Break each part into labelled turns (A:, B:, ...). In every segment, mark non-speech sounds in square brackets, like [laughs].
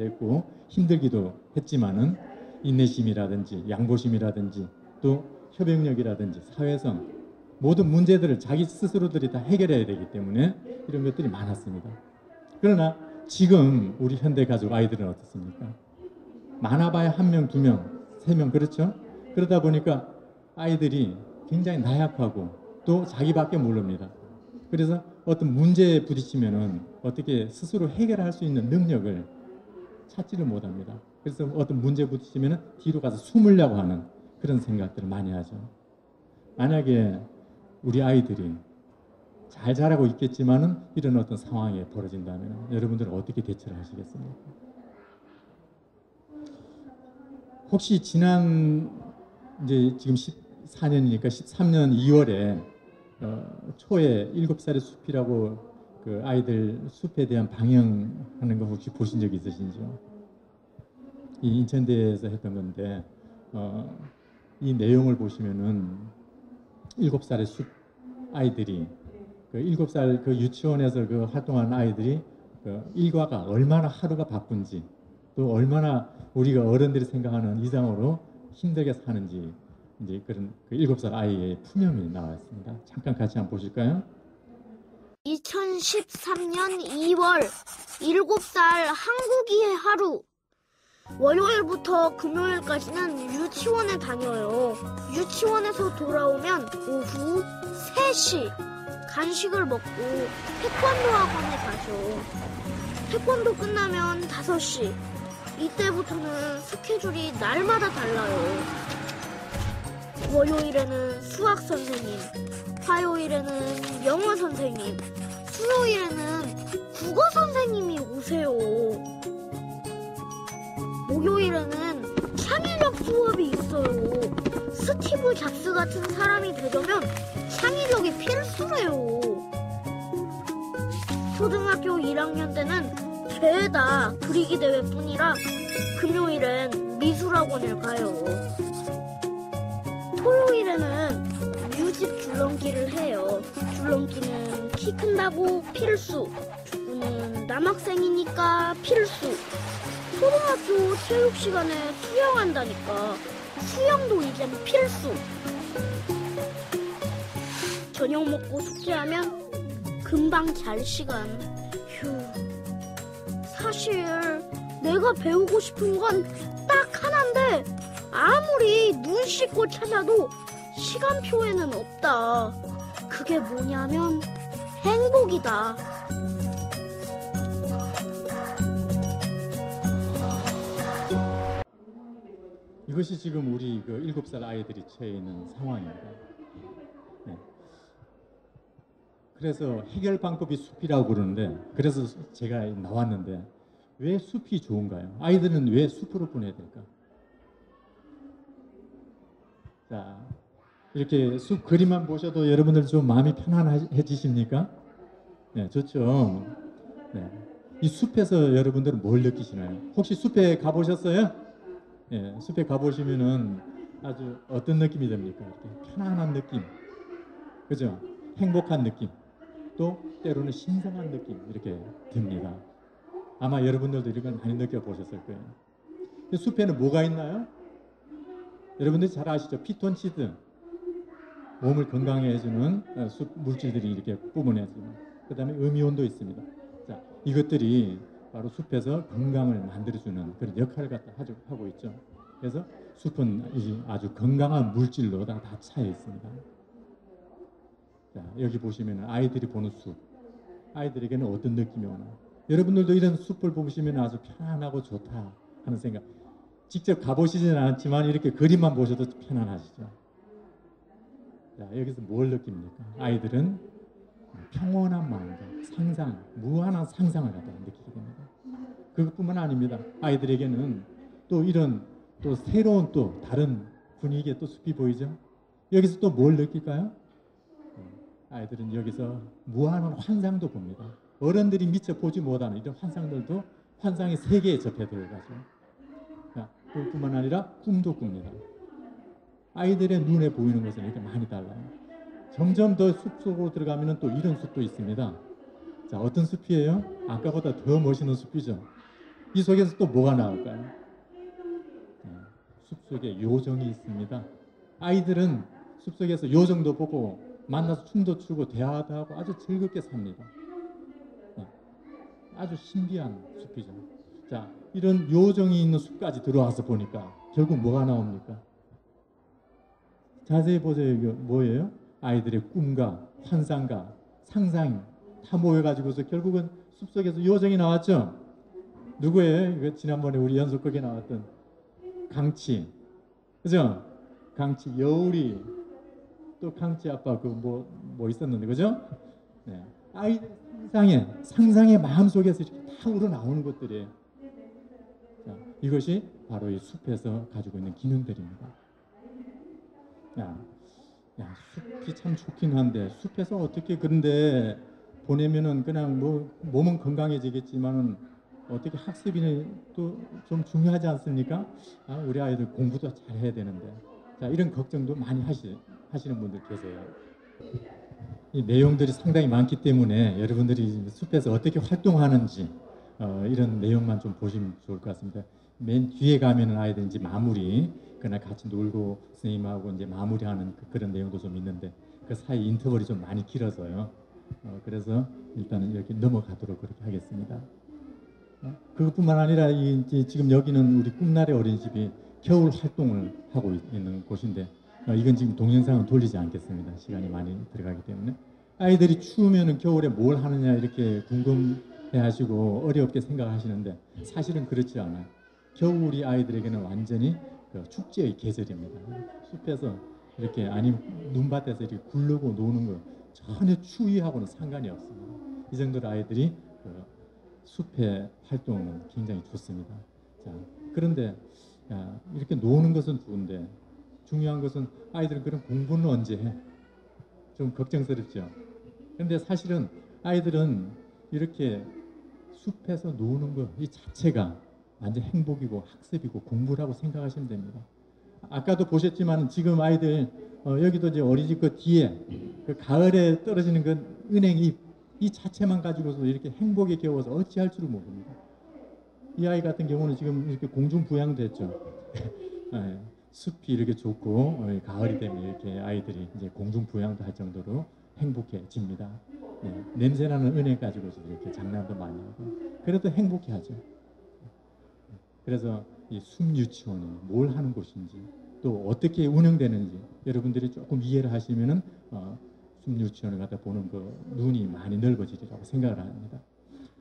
A: 했고 힘들기도 했지만은 인내심이라든지 양보심이라든지 또 협력력이라든지 사회성 모든 문제들을 자기 스스로들이 다 해결해야 되기 때문에 이런 것들이 많았습니다. 그러나 지금 우리 현대 가족 아이들은 어떻습니까? 많아봐야 한 명, 두 명, 세 명 그렇죠? 그러다 보니까 아이들이 굉장히 나약하고 또 자기밖에 모릅니다. 그래서 어떤 문제에 부딪히면은 어떻게 스스로 해결할 수 있는 능력을 찾지를 못합니다. 그래서 어떤 문제에 부딪히면은 뒤로 가서 숨으려고 하는 그런 생각들을 많이 하죠. 만약에 우리 아이들이 잘 자라고 있겠지만은 이런 어떤 상황이 벌어진다면 여러분들은 어떻게 대처를 하시겠습니까? 혹시 지난 이제 지금 14년이니까 13년 2월에 어, 초에 일곱 살의 숲이라고 그 아이들 숲에 대한 방영하는 거 혹시 보신 적 있으신지요? 이 인천대에서 했던 건데 어, 이 내용을 보시면은 일곱 살의 숲 아이들이 그 일곱 살 그 유치원에서 그 활동하는 아이들이 그 일과가 얼마나 하루가 바쁜지 또 얼마나 우리가 어른들이 생각하는 이상으로 힘들게 사는지 이제 그런 그 일곱 살 아이의 푸념이 나왔습니다. 잠깐 같이 한번 보실까요?
B: 2013년 2월 7살 한국이의 하루 월요일부터 금요일까지는 유치원에 다녀요. 유치원에서 돌아오면 오후 3시 간식을 먹고 태권도 학원에 가죠. 태권도 끝나면 5시 이때부터는 스케줄이 날마다 달라요. 월요일에는 수학 선생님, 화요일에는 영어 선생님, 수요일에는 국어 선생님이 오세요. 목요일에는 창의력 수업이 있어요. 스티브 잡스 같은 사람이 되려면 창의력이 필수래요. 초등학교 1학년 때는 죄다 그리기 대회뿐이라 금요일엔 미술학원을 가요. 토요일에는 뮤직 줄넘기를 해요. 줄넘기는 키 큰다고 필수. 축구는 남학생이니까 필수. 초등학교 체육 시간에 수영한다니까 수영도 이젠 필수. 저녁 먹고 숙제하면 금방 잘 시간. 휴. 사실 내가 배우고 싶은 건 딱 하나인데 아무리 눈 씻고 찾아도 시간표에는 없다. 그게 뭐냐면 행복이다.
A: 이것이 지금 우리 그 일곱 살 아이들이 처해 있는 상황입니다. 네. 그래서 해결 방법이 숲이라고 그러는데 그래서 제가 나왔는데 왜 숲이 좋은가요? 아이들은 왜 숲으로 보내야 될까? 자, 이렇게 숲 그림만 보셔도 여러분들 좀 마음이 편안해지십니까? 네, 좋죠. 네. 이 숲에서 여러분들은 뭘 느끼시나요? 혹시 숲에 가보셨어요? 예, 숲에 가보시면은 아주 어떤 느낌이? 이렇게 편안한 느낌, 그죠? 행복한 느낌, 또 때로는 신성한 느낌 이렇게 듭니다. 아마 여러분들도 이런 걸 많이 느껴보셨을 거예요. 이 숲에는 뭐가 있나요? 여러분들이 잘 아시죠? 피톤치드, 몸을 건강해 해주는 어, 숲 물질들이 이렇게 뿜어내지만 그 다음에 음이온도 있습니다. 자, 이것들이 바로 숲에서 건강을 만들어주는 그런 역할을 갖다 하고 있죠. 그래서 숲은 이 아주 건강한 물질로 다, 다 차여 있습니다. 자, 여기 보시면 아이들이 보는 숲. 아이들에게는 어떤 느낌이 오나. 여러분들도 이런 숲을 보시면 아주 편안하고 좋다 하는 생각. 직접 가보시지는 않았지만 이렇게 그림만 보셔도 편안하시죠. 자, 여기서 뭘 느낍니까? 아이들은 평온한 마음과 상상, 무한한 상상을 갖다 됩니다. 그것뿐만 아닙니다. 아이들에게는 또 이런 또 새로운 또 다른 분위기의 또 숲이 보이죠. 여기서 또 뭘 느낄까요? 어, 아이들은 여기서 무한한 환상도 봅니다. 어른들이 미처 보지 못하는 이런 환상들도 환상의 세계에 접해 들어가죠. 자, 그뿐만 아니라 꿈도 꿉니다. 아이들의 눈에 보이는 것은 이렇게 많이 달라요. 점점 더 숲속으로 들어가면 또 이런 숲도 있습니다. 자, 어떤 숲이에요? 아까보다 더 멋있는 숲이죠. 이 속에서 또 뭐가 나올까요? 네, 숲속에 요정이 있습니다. 아이들은 숲속에서 요정도 보고 만나서 춤도 추고 대화도 하고 아주 즐겁게 삽니다. 네, 아주 신비한 숲이죠. 자, 이런 요정이 있는 숲까지 들어와서 보니까 결국 뭐가 나옵니까? 자세히 보세요. 이게 뭐예요? 아이들의 꿈과 환상과 상상이 다 모여가지고서 결국은 숲속에서 요정이 나왔죠. 이거 지난번에 우리 연속극에 나왔던 강치, 그죠? 강치 여울이 또 강치 아빠 그뭐뭐 있었는데 그죠? 네. 아이들 상상에 상상의 마음 속에서 이렇게 다 우러 나오는 것들이에요. 자, 이것이 바로 이 숲에서 가지고 있는 기능들입니다. 야, 야, 숲이 참 좋긴 한데 숲에서 어떻게 그런데 보내면은 그냥 뭐 몸은 건강해지겠지만은 어떻게 학습이 또좀 중요하지 않습니까? 아, 우리 아이들 공부도 잘 해야 되는데 자 이런 걱정도 많이 하시, 하시는 분들 계세요. 이 내용들이 상당히 많기 때문에 여러분들이 숲에서 어떻게 활동하는지 어, 이런 내용만 좀 보시면 좋을 것 같습니다. 맨 뒤에 가면은 아이들 이제 마무리 그날 같이 놀고 선생님하고 이제 마무리하는 그, 런 내용도 좀 있는데 그 사이 인터벌이 좀 많이 길어서요. 어, 그래서 일단은 이렇게 넘어가도록 그렇게 하겠습니다. 어, 그것뿐만 아니라 이, 이제 지금 여기는 우리 꿈나래 어린이집이 겨울 활동을 하고 있- 있는 곳인데 어, 이건 지금 동영상은 돌리지 않겠습니다. 시간이 많이 들어가기 때문에 아이들이 추우면은 겨울에 뭘 하느냐 이렇게 궁금해하시고 어렵게 생각하시는데 사실은 그렇지 않아요. 겨울이 아이들에게는 완전히 그 축제의 계절입니다. 숲에서 이렇게 아니 눈밭에서 이렇게 굴르고 노는 거 전혀 추위하고는 상관이 없습니다. 이 정도로 아이들이 그 숲의 활동은 굉장히 좋습니다. 자, 그런데 야, 이렇게 노는 것은 좋은데 중요한 것은 아이들은 그런 공부는 언제 해? 좀 걱정스럽죠. 그런데 사실은 아이들은 이렇게 숲에서 노는 것 이 자체가 완전 행복이고 학습이고 공부라고 생각하시면 됩니다. 아까도 보셨지만 지금 아이들 어, 여기도 이제 어린이집 그 뒤에 그 가을에 떨어지는 그 은행잎 이 자체만 가지고서 이렇게 행복에 겨워서 어찌할 줄을 모릅니다. 이 아이 같은 경우는 지금 이렇게 공중 부양됐죠. [laughs] 예, 숲이 이렇게 좋고 어, 가을이 되면 이렇게 아이들이 이제 공중 부양도 할 정도로 행복해집니다. 예, 냄새나는 은행 가지고서 이렇게 장난도 많이 하고 그래도 행복해하죠. 그래서 이숲 유치원이 뭘 하는 곳인지 또 어떻게 운영되는지 여러분들이 조금 이해를 하시면은 어, 숲 유치원을 갖다 보는 그 눈이 많이 넓어지리라고 생각을 합니다.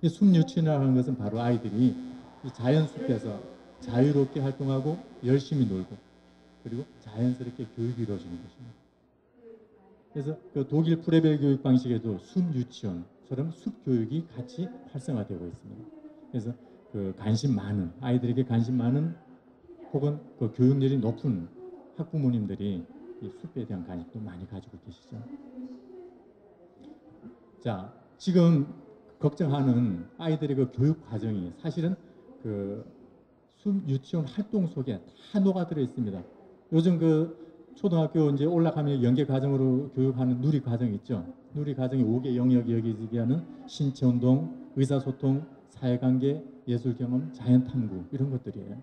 A: 이숲 유치원이라는 것은 바로 아이들이 이 자연 숲에서 자유롭게 활동하고 열심히 놀고 그리고 자연스럽게 교육이 이루어지는 것입니다. 그래서 그 독일 프레벨 교육 방식에도 숲 유치원처럼 숲 교육이 같이 활성화되고 있습니다. 그래서 그 관심 많은 아이들에게 관심 많은 혹은 그 교육열이 높은 학부모님들이 이 숲에 대한 관심도 많이 가지고 계시죠. 자, 지금 걱정하는 아이들의 그 교육 과정이 사실은 그 숲 유치원 활동 속에 다 녹아들어 있습니다. 요즘 그 초등학교 이제 올라가면 연계 과정으로 교육하는 누리 과정 있죠. 누리 과정이 5개 영역이 여기 얘기하는 신체 운동, 의사소통, 사회관계, 예술 경험, 자연 탐구 이런 것들이에요.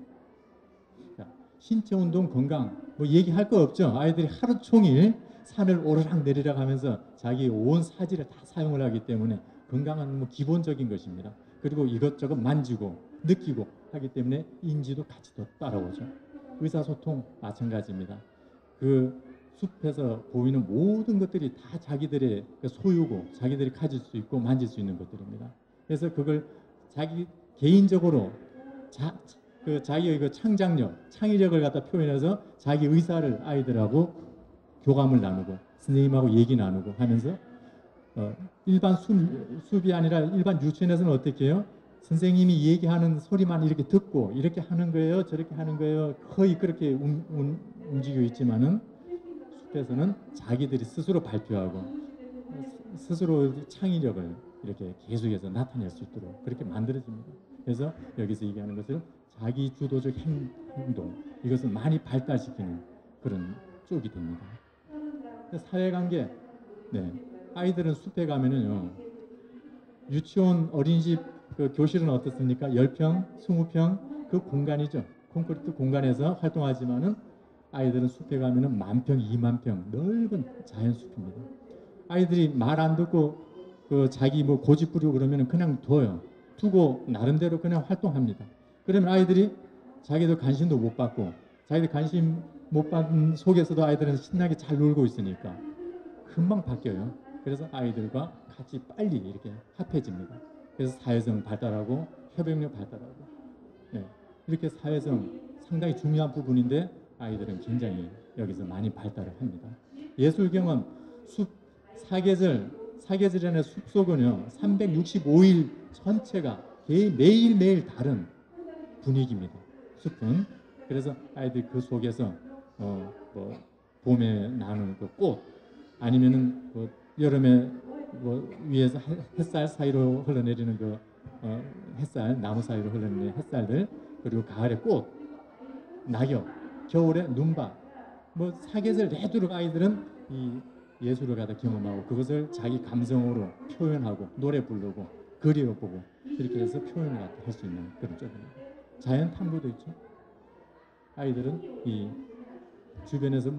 A: 자, 신체 운동 건강 뭐 얘기할 거 없죠. 아이들이 하루 종일 산을 오르락 내리락 하면서 자기 온 사지를 다 사용을 하기 때문에 건강은 뭐 기본적인 것입니다. 그리고 이것저것 만지고 느끼고 하기 때문에 인지도 같이 더 따라오죠. 의사소통 마찬가지입니다. 그 숲에서 보이는 모든 것들이 다 자기들의 그 소유고 자기들이 가질 수 있고 만질 수 있는 것들입니다. 그래서 그걸 자기 개인적으로 자, 그 자기의 그 창작력, 창의력을 갖다 표현해서 자기 의사를 아이들하고 교감을 나누고 선생님하고 얘기 나누고 하면서 어, 일반 숲, 숲이 아니라 일반 유치원에서는 어떻게 해요? 선생님이 얘기하는 소리만 이렇게 듣고 이렇게 하는 거예요, 저렇게 하는 거예요. 거의 그렇게 움, 움, 움직여 있지만은 숲에서는 자기들이 스스로 발표하고 스스로 창의력을 이렇게 계속해서 나타낼 수 있도록 그렇게 만들어집니다. 그래서 여기서 얘기하는 것을 자기 주도적 행, 행동 이것을 많이 발달시키는 그런 쪽이 됩니다. 사회관계 네 아이들은 숲에 가면은요 유치원 어린이집 그 교실은 어떻습니까? 10평, 20평 그 공간이죠. 콘크리트 공간에서 활동하지만은 아이들은 숲에 가면은 만 평, 2만 평 넓은 자연 숲입니다. 아이들이 말 안 듣고 그 자기 뭐 고집 부리고 그러면은 그냥 둬요. 두고 나름대로 그냥 활동합니다. 그러면 아이들이 자기도 관심도 못 받고 자기들 관심 못 받은 속에서도 아이들은 신나게 잘 놀고 있으니까 금방 바뀌어요. 그래서 아이들과 같이 빨리 이렇게 합해집니다. 그래서 사회성 발달하고 협력력 발달하고 예, 이렇게 사회성 상당히 중요한 부분인데 아이들은 굉장히 여기서 많이 발달을 합니다. 예술 경험 숲 사계절 사계절에는 숲속은요 365일 전체가 매- 매일매일 다른 분위기입니다. 숲은 그래서 아이들 그 속에서 어 뭐 봄에 나는 그 꽃 아니면은 뭐 여름에 뭐 위에서 해- 햇살 사이로 흘러내리는 그 어, 햇살 나무 사이로 흘러내리는 햇살들 그리고 가을에 꽃 낙엽 겨울에 눈밭 뭐 사계절 내도록 아이들은 이 예술을 갖다 경험하고 그것을 자기 감성으로 표현하고 노래 부르고 그려보고 이렇게 해서 표현을 할 수 있는 그런 쪽입니다. 자연 탐구도 있죠. 아이들은 이 주변에서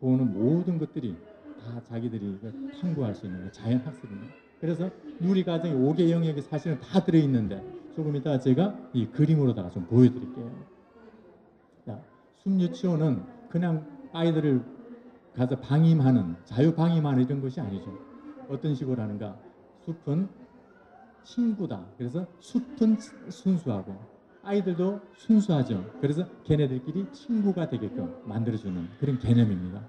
A: 보는 모든 것들이 다 자기들이 그 탐구할 수 있는 자연 학습입니다. 그래서 누리 가정의 5개 영역이 사실은 다 들어 있는데 조금 이따 제가 이 그림으로다가 좀 보여드릴게요. 자, 숲유치원은 그냥 아이들을 가서 방임하는 자유 방임하는 이런 것이 아니죠. 어떤 식으로 하는가? 숲은 친구다. 그래서 숲은 순수하고 아이들도 순수하죠. 그래서 걔네들끼리 친구가 되게끔 만들어주는 그런 개념입니다.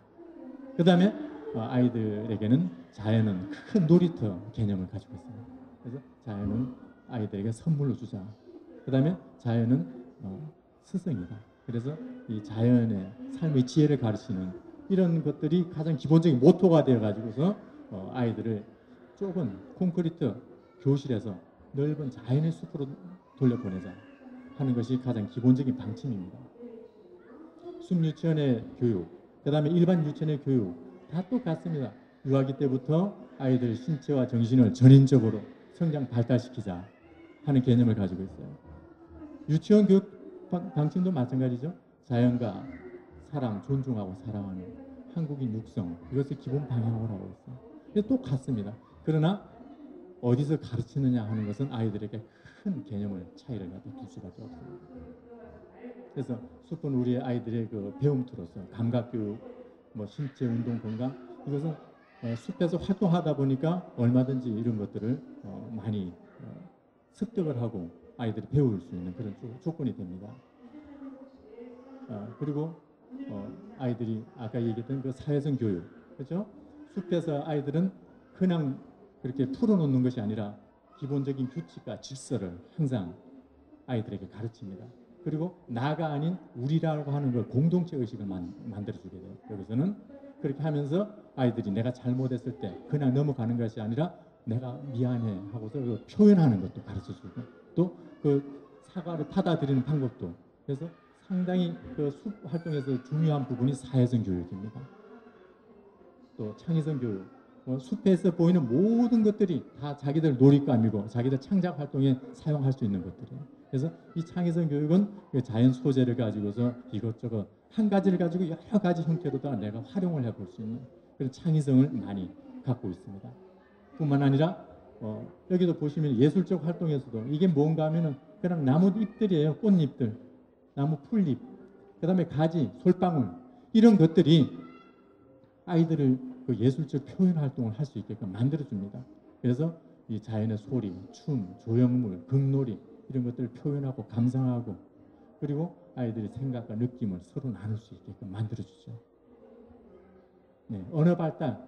A: 그 다음에 아이들에게는 자연은 큰 놀이터 개념을 가지고 있습니다. 그래서 자연은 아이들에게 선물로 주자. 그 다음에 자연은 어, 스승이다. 그래서 이 자연의 삶의 지혜를 가르치는 이런 것들이 가장 기본적인 모토가 되어 가지고서 어, 아이들을 좁은 콘크리트 교실에서 넓은 자연의 숲으로 돌려보내자 하는 것이 가장 기본적인 방침입니다. 숲 유치원의 교육, 그 다음에 일반 유치원의 교육 다 똑같습니다. 유아기 때부터 아이들 신체와 정신을 전인적으로 성장 발달시키자 하는 개념을 가지고 있어요. 유치원 교육 방- 방침도 마찬가지죠. 자연과 사람 존중하고 사랑하는 한국인 육성 이것을 기본 방향으로 하고 있어요. 똑같습니다. 그러나 어디서 가르치느냐 하는 것은 아이들에게 큰 개념을 차이를 둘 수밖에 없습니다. 그래서 숲은 우리 아이들의 그 배움투로서 감각 교육, 뭐 신체 운동 건강 이것은 어, 숲에서 활동하다 보니까 얼마든지 이런 것들을 어, 많이 어, 습득을 하고 아이들이 배울 수 있는 그런 조- 조건이 됩니다. 어, 그리고 어, 아이들이 아까 얘기했던 그 사회성 교육, 그렇죠? 숲에서 아이들은 그냥 그렇게 풀어놓는 것이 아니라 기본적인 규칙과 질서를 항상 아이들에게 가르칩니다. 그리고 나가 아닌 우리라고 하는 걸 공동체 의식을 만, 만들어주게 돼요. 여기서는 그렇게 하면서 아이들이 내가 잘못했을 때 그냥 넘어가는 것이 아니라 내가 미안해 하고서 그 표현하는 것도 가르쳐주고 또 그 사과를 받아들이는 방법도 그래서 상당히 그 숲 활동에서 중요한 부분이 사회성 교육입니다. 또 창의성 교육, 어, 숲에서 보이는 모든 것들이 다 자기들 놀잇감이고 자기들 창작 활동에 사용할 수 있는 것들이에요. 그래서 이 창의성 교육은 그 자연 소재를 가지고서 이것저것 한 가지를 가지고 여러 가지 형태로 다 내가 활용을 해볼 수 있는 그런 창의성을 많이 갖고 있습니다. 뿐만 아니라 어, 여기도 보시면 예술적 활동에서도 이게 뭔가 하면은 그냥 나무 잎들이에요. 꽃잎들, 나무 풀잎, 그 다음에 가지, 솔방울 이런 것들이 아이들을 그 예술적 표현 활동을 할 수 있게끔 만들어줍니다. 그래서 이 자연의 소리, 춤, 조형물, 극놀이 이런 것들을 표현하고 감상하고 그리고 아이들의 생각과 느낌을 서로 나눌 수 있게끔 만들어주죠. 네, 언어 발달,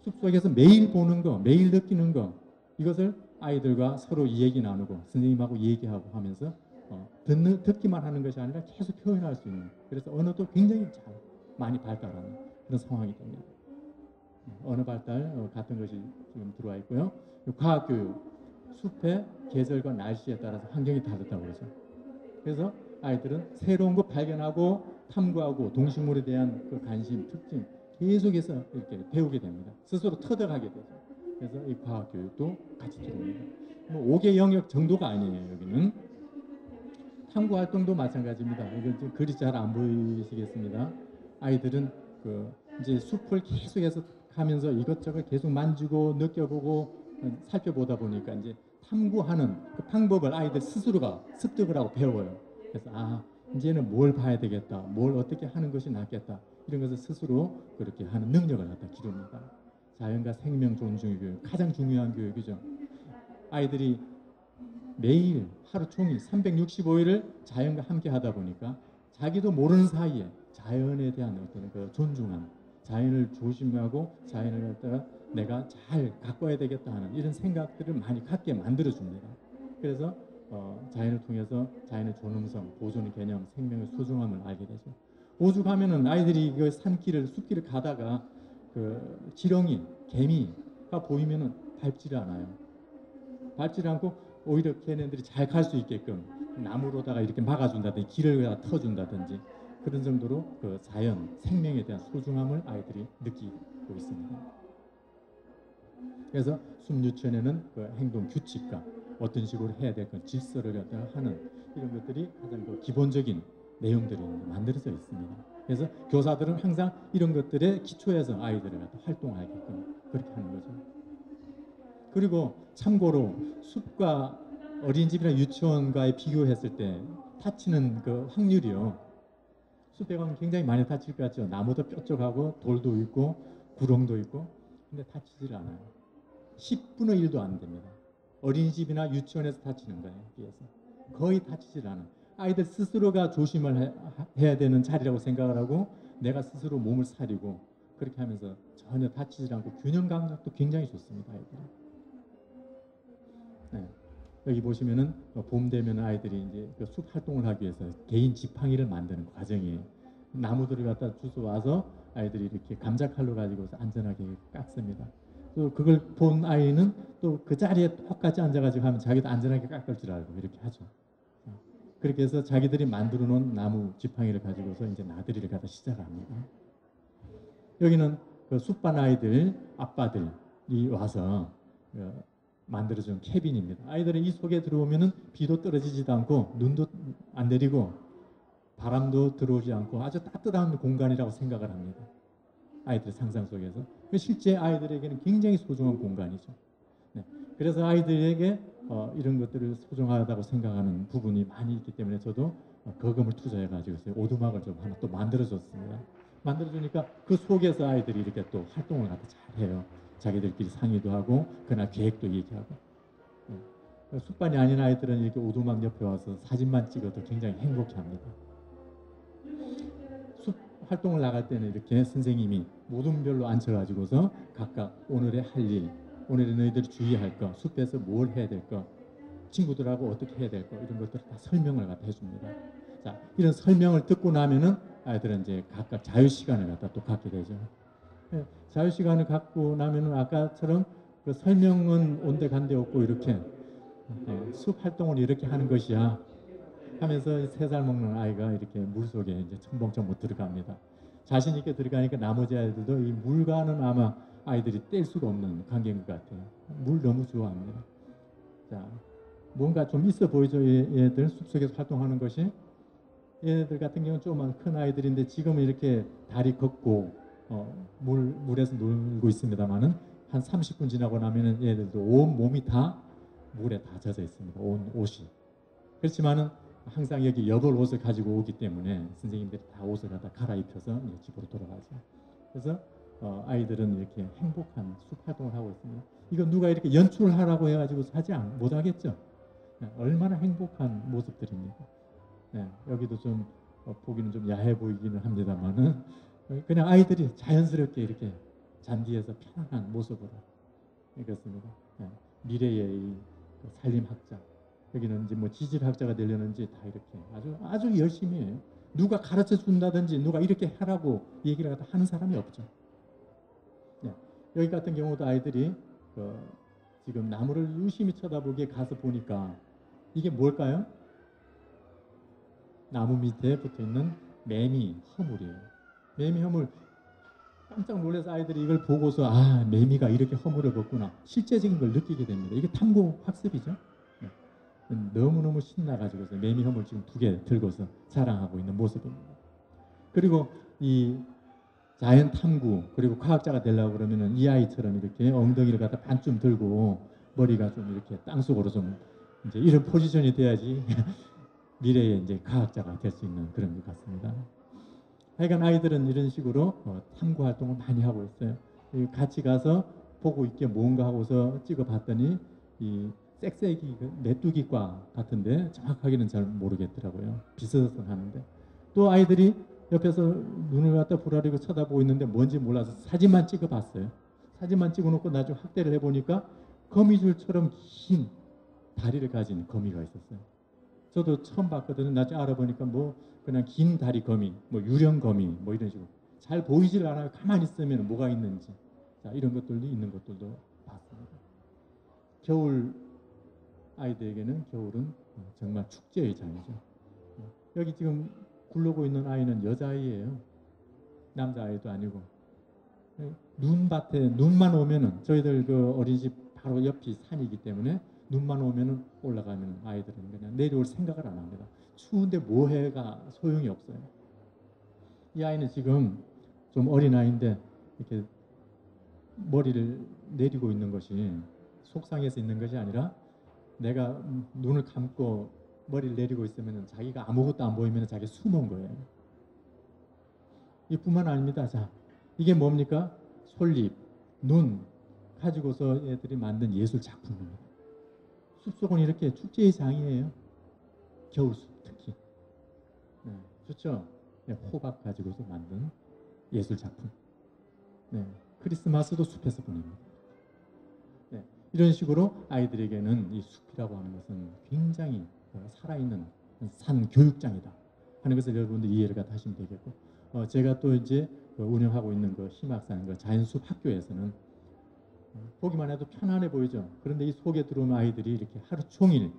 A: 숲속에서 매일 보는 거, 매일 느끼는 거 이것을 아이들과 서로 이야기 나누고 선생님하고 얘기하고 하면서 어, 듣는 듣기만 하는 것이 아니라 계속 표현할 수 있는 그래서 언어도 굉장히 잘 많이 발달하는 그런 상황이 됩니다. 언어 발달 어, 같은 것이 지금 들어와 있고요. 과학 교육 숲의 계절과 날씨에 따라서 환경이 다르다고 그러죠. 그래서 아이들은 새로운 것 발견하고 탐구하고 동식물에 대한 그 관심, 특징 계속해서 이렇게 배우게 됩니다. 스스로 터득하게 되죠. 그래서 이 과학 교육도 같이 들어옵니다. 뭐 5개 영역 정도가 아니에요. 여기는 탐구 활동도 마찬가지입니다. 지금 글이 잘 안 보이시겠습니다. 아이들은 그 이제 숲을 계속해서 가면서 이것저것 계속 만지고 느껴보고 어, 살펴보다 보니까 이제 탐구하는 그 방법을 아이들 스스로가 습득을 하고 배워요. 그래서 아 이제는 뭘 봐야 되겠다, 뭘 어떻게 하는 것이 낫겠다 이런 것을 스스로 그렇게 하는 능력을 갖다 기릅니다. 자연과 생명 존중 교육 가장 중요한 교육이죠. 아이들이 매일 하루 종일 365일을 자연과 함께 하다 보니까 자기도 모르는 사이에 자연에 대한 어떤 그 존중함, 자연을 조심하고 자연을 갖다가 내가 잘 가꿔야 되겠다 하는 이런 생각들을 많이 갖게 만들어 줍니다. 그래서 어, 자연을 통해서 자연의 존엄성, 보존의 개념, 생명의 소중함을 알게 되죠. 오죽하면은 아이들이 그 산길을 숲길을 가다가 그 지렁이, 개미가 보이면은 밟지를 않아요. 밟지를 않고 오히려 걔네들이 잘 갈 수 있게끔 나무로다가 이렇게 막아준다든지 길을 터준다든지 그런 정도로 그 자연 생명에 대한 소중함을 아이들이 느끼고 있습니다. 그래서 숲 유치원에는 그 행동 규칙과 어떤 식으로 해야 될 건 질서를 갖다가 하는 이런 것들이 가장 그 기본적인 내용들이 만들어져 있습니다. 그래서 교사들은 항상 이런 것들에 기초해서 아이들을 갖다 활동하게끔 그렇게 하는 거죠. 그리고 참고로 숲과 어린이집이나 유치원과의 비교했을 때 다치는 그 확률이요. 가면 굉장히 많이 다칠 것 같죠. 나무도 뾰족하고 돌도 있고 구렁도 있고 근데 다치질 않아요. 10분의 1도 안 됩니다. 어린이집이나 유치원에서 다치는 거예요. 비해서 거의 다치질 않아요. 아이들 스스로가 조심을 해, 해야 되는 자리라고 생각을 하고 내가 스스로 몸을 사리고 그렇게 하면서 전혀 다치지 않고 균형 감각도 굉장히 좋습니다. 아이들이. 네. 여기 보시면은 봄 되면 아이들이 이제 그 숲 활동을 하기 위해서 개인 지팡이를 만드는 과정이에요. 나무들을 갖다 주워 와서 아이들이 이렇게 감자 칼로 가지고서 안전하게 깎습니다. 또 그걸 본 아이는 또 그 자리에 똑같이 앉아가지고 하면 자기도 안전하게 깎을 줄 알고 이렇게 하죠. 어, 그렇게 해서 자기들이 만들어 놓은 나무 지팡이를 가지고서 이제 나들이를 가다 시작합니다. 여기는 그 숲반 아이들 아빠들이 와서 어, 만들어준 캐빈입니다. 아이들은 이 속에 들어오면은 비도 떨어지지도 않고 눈도 안 내리고 바람도 들어오지 않고 아주 따뜻한 공간이라고 생각을 합니다. 아이들 상상 속에서 그 실제 아이들에게는 굉장히 소중한 공간이죠. 네. 그래서 아이들에게 어, 이런 것들을 소중하다고 생각하는 부분이 많이 있기 때문에 저도 어, 거금을 투자해 가지고 오두막을 좀 하나 또 만들어 줬습니다. 만들어 주니까 그 속에서 아이들이 이렇게 또 활동을 갖다 잘해요. 자기들끼리 상의도 하고 그날 계획도 얘기하고 네. 숲반이 아닌 아이들은 이렇게 오두막 옆에 와서 사진만 찍어도 굉장히 행복해합니다. 숲 활동을 나갈 때는 이렇게 선생님이 모둠별로 앉혀가지고서 각각 오늘의 할 일, 오늘의 너희들이 주의할 거, 숲에서 뭘 해야 될 거, 친구들하고 어떻게 해야 될 거 이런 것들을 다 설명을 갖다 해줍니다. 자 이런 설명을 듣고 나면은 아이들은 이제 각각 자유 시간을 갖다 또 갖게 되죠. 예, 자유 시간을 갖고 나면은 아까처럼 그 설명은 온데 간데 없고 이렇게 예, 숲 활동을 이렇게 하는 것이야 하면서 세 살 먹는 아이가 이렇게 물 속에 이제 첨벙첨벙 들어갑니다. 자신 있게 들어가니까 나머지 아이들도 이 물과는 아마 아이들이 뗄 수가 없는 관계인 것 같아요. 물 너무 좋아합니다. 자, 뭔가 좀 있어 보이죠? 얘- 얘들 숲속에서 활동하는 것이 얘네들 같은 경우는 조그만 큰 아이들인데 지금은 이렇게 다리 걷고 어, 물 물에서 놀고 있습니다만은 한 30분 지나고 나면은 얘들도 온 몸이 다 물에 다 젖어 있습니다. 온 옷이 그렇지만은 항상 여기 여벌 옷을 가지고 오기 때문에 선생님들이 다 옷을 갖다 갈아입혀서 집으로 돌아가죠. 그래서 어, 아이들은 이렇게 행복한 숲 활동을 하고 있습니다. 이거 누가 이렇게 연출을 하라고 해가지고 하지 않, 못하겠죠. 네, 얼마나 행복한 모습들입니까. 네, 여기도 좀 어, 보기는 좀 야해 보이기는 합니다만은 어, 그냥 아이들이 자연스럽게 이렇게 잔디에서 편안한 모습으로 이렇습니다. 네, 미래의 이그 산림학자 여기는 이제 뭐 지질학자가 되려는지 다 이렇게 아주 아주 열심히 해요. 누가 가르쳐 준다든지 누가 이렇게 하라고 얘기를 갖다 하는 사람이 없죠. 네, 여기 같은 경우도 아이들이 그 지금 나무를 유심히 쳐다보게 가서 보니까 이게 뭘까요? 나무 밑에 붙어 있는 매미 허물이에요. 매미 허물 깜짝 놀라서 아이들이 이걸 보고서 아 매미가 이렇게 허물어졌구나 실제적인 걸 느끼게 됩니다. 이게 탐구 학습이죠. 네. 너무너무 신나가지고서 매미 허물 지금 두 개 들고서 자랑하고 있는 모습입니다. 그리고 이 자연 탐구 그리고 과학자가 되려고 그러면은 이 아이처럼 이렇게 엉덩이를 갖다 반쯤 들고 머리가 좀 이렇게 땅속으로 좀 이제 이런 포지션이 돼야지 [laughs] 미래에 이제 과학자가 될 수 있는 그런 것 같습니다. 하여간 아이들은 이런 식으로 어, 탐구 활동을 많이 하고 있어요. 이 같이 가서 보고 있게 뭔가 하고서 찍어봤더니 이 섹세기 그 메뚜기과 같은데 정확하게는 잘 모르겠더라고요. 비슷은 하는데 또 아이들이 옆에서 눈을 갖다 부라리고 쳐다보고 있는데 뭔지 몰라서 사진만 찍어봤어요. 사진만 찍어놓고 나중에 확대를 해보니까 거미줄처럼 긴 다리를 가진 거미가 있었어요. 저도 처음 봤거든요. 나중에 알아보니까 뭐 그냥 긴 다리 거미, 뭐 유령 거미, 뭐 이런 식으로 잘 보이질 않아요. 가만히 있으면 뭐가 있는지 자 이런 것들도 있는 것들도 봤습니다. 겨울 아이들에게는 겨울은 정말 축제의 장이죠. 여기 지금 굴러고 있는 아이는 여자아이예요. 남자아이도 아니고 눈밭에 눈만 오면은 저희들 그 어린이집 바로 옆이 산이기 때문에 눈만 오면은 올라가면 아이들은 그냥 내려올 생각을 안 합니다. 추운데 뭐해가 소용이 없어요. 이 아이는 지금 좀 어린 아이인데 이렇게 머리를 내리고 있는 것이 속상해서 있는 것이 아니라 내가 눈을 감고 머리를 내리고 있으면 자기가 아무것도 안 보이면 자기 숨은 거예요. 이뿐만 아닙니다. 자, 이게 뭡니까? 솔잎, 눈 가지고서 애들이 만든 예술 작품입니다. 숲속은 이렇게 축제의 장이에요. 겨울숲 좋죠? 네, 호박 가지고서 만든 예술 작품. 네, 크리스마스도 숲에서 보냅니다. 네, 이런 식으로 아이들에게는 이 숲이라고 하는 것은 굉장히 어, 살아있는 산 교육장이다 하는 것을 여러분들 이해를 갖다 하시면 되겠고 어, 제가 또 이제 그 운영하고 있는 그 희막산 그 자연숲 학교에서는 어, 보기만 해도 편안해 보이죠. 그런데 이 속에 들어오는 아이들이 이렇게 하루 종일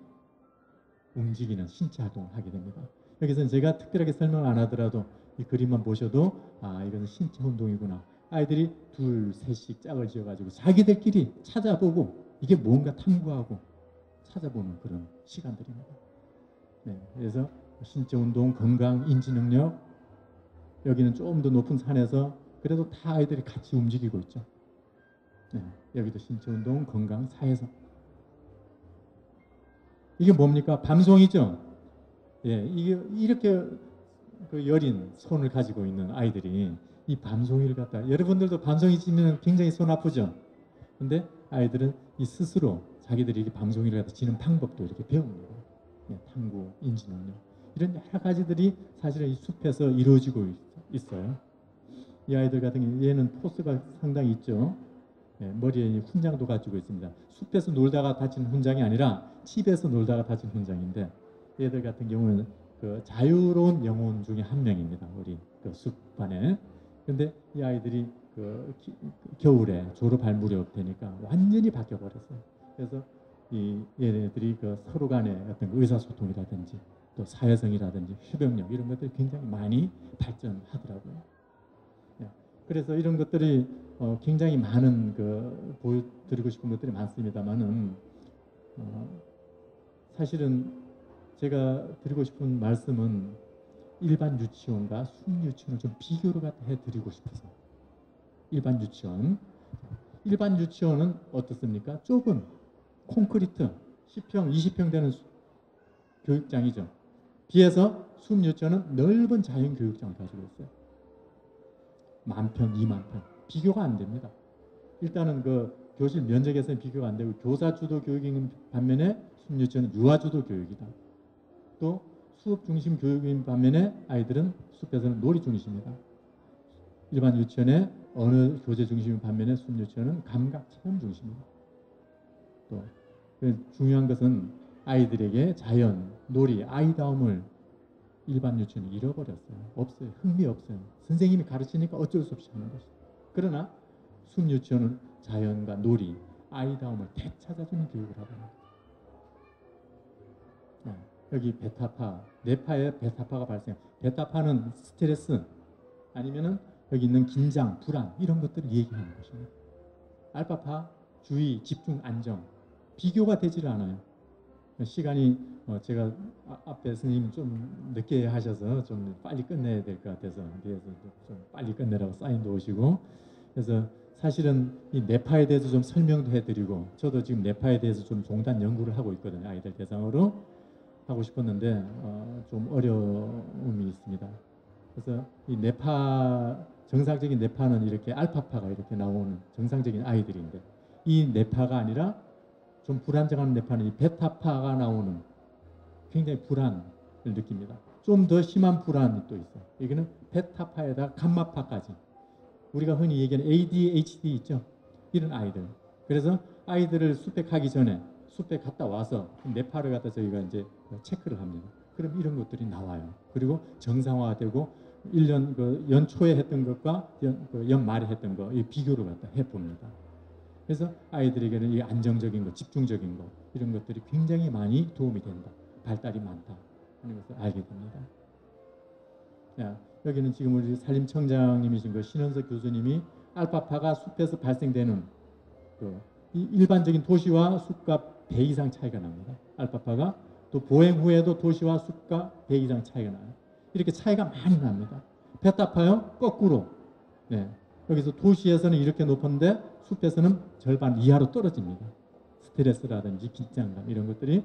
A: 움직이는 신체 활동을 하게 됩니다. 여기서는 제가 특별하게 설명 안 하더라도 이 그림만 보셔도 아 이것은 신체 운동이구나. 아이들이 둘, 셋씩 짝을 지어가지고 자기들끼리 찾아보고 이게 뭔가 탐구하고 찾아보는 그런 시간들입니다. 네, 그래서 신체 운동, 건강, 인지 능력 여기는 조금 더 높은 산에서 그래도 다 아이들이 같이 움직이고 있죠. 네, 여기도 신체 운동, 건강, 사회성. 이게 뭡니까? 밤송이죠. 예, 이게 이렇게 그 여린 손을 가지고 있는 아이들이 이 밤송이를 갖다 여러분들도 밤송이 치면 굉장히 손 아프죠. 근데 아이들은 이 스스로 자기들이 이렇게 밤송이를 갖다 치는 방법도 이렇게 배웁니다. 예, 탐구, 인지 능력 이런 여러 가지들이 사실은 이 숲에서 이루어지고 있, 어요이 아이들 같은 경우 얘는 포스가 상당히 있죠. 예, 머리에 훈장도 가지고 있습니다. 숲에서 놀다가 다친 훈장이 아니라 집에서 놀다가 다친 훈장인데 얘들 같은 경우는 그 자유로운 영혼 중에 한 명입니다. 우리 그 숲반에. 근데 이 아이들이 그 기- 겨울에 졸업할 무렵 되니까 완전히 바뀌어 버렸어요. 그래서 이 얘네들이 그 서로 간의 어떤 그 의사소통이라든지 또 사회성이라든지 협력력 이런 것들이 굉장히 많이 발전하더라고요. 예. 그래서 이런 것들이 어, 굉장히 많은 그 보여드리고 싶은 것들이 많습니다만은 어, 사실은 제가 드리고 싶은 말씀은 일반 유치원과 순유치원을 좀 비교를 해드리고 싶어서 일반 유치원 일반 유치원은 어떻습니까? 좁은 콘크리트 10평, 20평 되는 수- 교육장이죠. 비해서 순유치원은 넓은 자연 교육장을 가지고 있어요. 만 평, 2만 평 비교가 안 됩니다. 일단은 그 교실 면적에서는 비교가 안 되고 교사 주도 교육인 반면에 순유치원은 유아 주도 교육이다. 또 수업 중심 교육인 반면에 아이들은 숲에서는 놀이 중심이다. 일반 유치원의 어느 교재 중심인 반면에 순유치원은 감각 체험 중심이다. 또그 중요한 것은 아이들에게 자연, 놀이, 아이다움을 일반 유치원이 잃어버렸어요. 없어요. 흥미 없어요. 선생님이 가르치니까 어쩔 수 없이 하는 것이. 그러나 순 유치원은 자연과 놀이, 아이다움을 되찾아주는 교육을 있습니다. 네, 여기 베타파, 뇌파에 베타파가 발생. 베타파는 스트레스 아니면은 여기 있는 긴장, 불안 이런 것들을 얘기하는 것입니다. 알파파 주의, 집중, 안정 비교가 되질 않아요. 시간이 어, 제가 아- 앞에 스님 좀 늦게 하셔서 좀 빨리 끝내야 될 것 같아서 좀- 좀 빨리 끝내라고 사인도 오시고 그래서 사실은 이 네파에 대해서 좀 설명도 해드리고 저도 지금 네파에 대해서 좀 종단 연구를 하고 있거든요 아이들 대상으로 하고 싶었는데 어, 좀 어려움이 있습니다. 그래서 이 네파 정상적인 네파는 이렇게 알파파가 이렇게 나오는 정상적인 아이들인데 이 네파가 아니라 좀 불안정한 네파는 이 베타파가 나오는 굉장히 불안을 느낍니다. 좀 더 심한 불안이 또 있어요. 여기는 베타파에다 감마파까지 우리가 흔히 얘기하는 ADHD 있죠. 이런 아이들. 그래서 아이들을 수백하기 전에 숲에 갔다 와서 네파를 갖다 저희가 이제 체크를 합니다. 그럼 이런 것들이 나와요. 그리고 정상화되고 1년 그 연초에 했던 것과 연, 그 연말에 했던 거 이 비교를 갖다 해봅니다. 그래서 아이들에게는 이 안정적인 것, 집중적인 것 이런 것들이 굉장히 많이 도움이 된다. 발달이 많다 하는 것을 알게 됩니다. 자, 여기는 지금 우리 산림청장님이신 그 신원석 교수님이 알파파가 숲에서 발생되는 그이 일반적인 도시와 숲과 배 이상 차이가 납니다. 알파파가 또 보행 후에도 도시와 숲과 배 이상 차이가 나요. 이렇게 차이가 많이 납니다. 베타파요 거꾸로 네. 여기서 도시에서는 이렇게 높은데 숲에서는 절반 이하로 떨어집니다. 스트레스라든지 긴장감 이런 것들이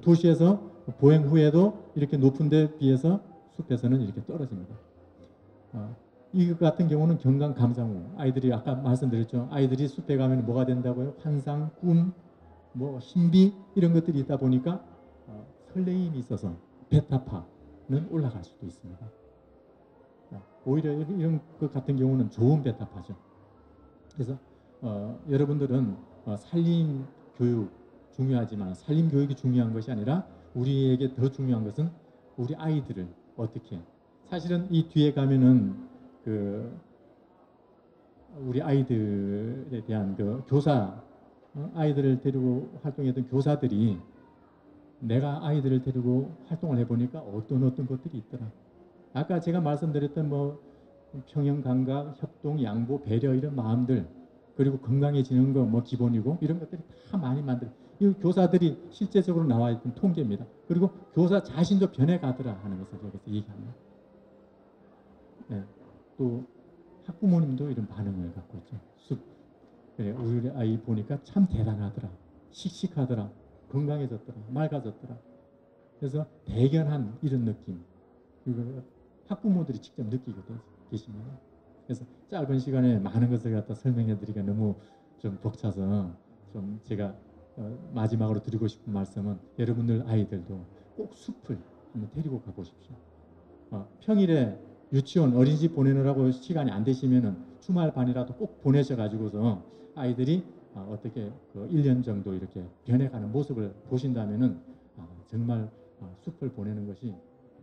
A: 도시에서 보행 후에도 이렇게 높은데 비해서 숲에서는 이렇게 떨어집니다. 어, 이 같은 경우는 경강 감상후 아이들이 아까 말씀드렸죠. 아이들이 숲에 가면 뭐가 된다고요? 환상, 꿈, 뭐 신비 이런 것들이 있다 보니까 어, 설레임이 있어서 베타파는 올라갈 수도 있습니다. 어, 오히려 이런- 이런 것 같은 경우는 좋은 베타파죠. 그래서 어, 여러분들은 어, 살림 교육 중요하지만 살림 교육이 중요한 것이 아니라 우리에게 더 중요한 것은 우리 아이들을 어떻게 사실은 이 뒤에 가면은 그 우리 아이들에 대한 그 교사 어, 아이들을 데리고 활동했던 교사들이 내가 아이들을 데리고 활동을 해보니까 어떤 어떤 것들이 있더라. 아까 제가 말씀드렸던 뭐 평형 감각, 협동, 양보, 배려 이런 마음들 그리고 건강해지는 거 뭐 기본이고 이런 것들이 다 많이 만들. 이 교사들이 실제적으로 나와 있던 통계입니다. 그리고 교사 자신도 변해가더라 하는 것을 여기서 얘기합니다. 네. 또 학부모님도 이런 반응을 갖고 있죠. 숲. 그래, 우리 아이 보니까 참 대단하더라. 씩씩하더라. 건강해졌더라. 맑아졌더라. 그래서 대견한 이런 느낌. 이걸 학부모들이 직접 느끼게 되- 계십니다. 그래서 짧은 시간에 많은 것을 갖다 설명해 드리기가 너무 좀 벅차서 좀 제가 어, 마지막으로 드리고 싶은 말씀은 여러분들 아이들도 꼭 숲을 한번 데리고 가보십시오. 어, 평일에 유치원 어린이집 보내느라고 시간이 안 되시면은 주말 반이라도 꼭 보내셔 가지고서 아이들이 아, 어떻게 그 1년 정도 이렇게 변해가는 모습을 보신다면은 아, 정말 아, 숲을 보내는 것이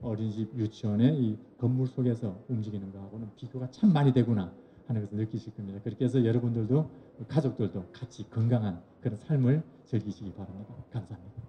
A: 어린이집 유치원의 이 건물 속에서 움직이는 거하고는 비교가 참 많이 되구나 하는 것을 느끼실 겁니다. 그렇게 해서 여러분들도 가족들도 같이 건강한 그런 삶을 즐기시기 바랍니다. 감사합니다.